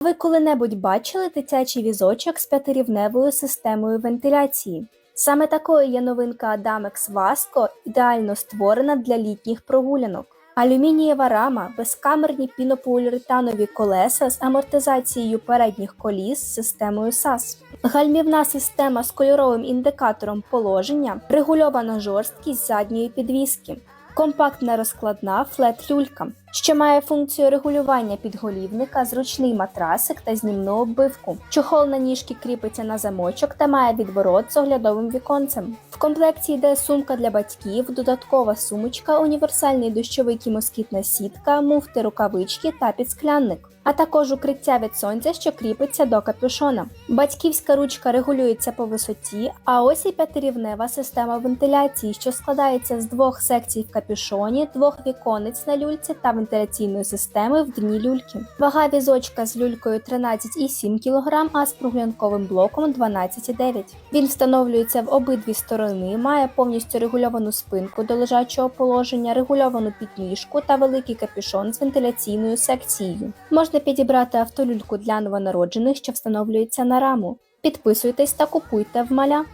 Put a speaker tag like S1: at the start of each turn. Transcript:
S1: Ви коли-небудь бачили дитячий візочок з п'ятирівневою системою вентиляції? Саме такою є новинка Adamex Vasco, ідеально створена для літніх прогулянок. Алюмінієва рама, безкамерні пінополіуретанові колеса з амортизацією передніх коліс з системою SAS, гальмівна система з кольоровим індикатором положення, регульована жорсткість задньої підвіски, компактна розкладна флет-люлька, що має функцію регулювання підголівника, зручний матрасик та знімну оббивку. Чохол на ніжки кріпиться на замочок та має відворот з оглядовим віконцем. В комплекті йде сумка для батьків, додаткова сумочка, універсальний дощовик і москітна сітка, муфти, рукавички та підсклянник. А також укриття від сонця, що кріпиться до капюшона. Батьківська ручка регулюється по висоті, а ось і п'ятирівнева система вентиляції, що складається з двох секцій в капюшоні, двох віконець на люльці та вентиляційної системи в дні люльки. Вага візочка з люлькою 13,7 кг, а з прогулянковим блоком 12,9 Він встановлюється в обидві сторони, має повністю регульовану спинку до лежачого положення, регульовану підніжку та великий капюшон з вентиляційною секцією. Можна підібрати автолюльку для новонароджених, що встановлюється на раму. Підписуйтесь та купуйте в маля.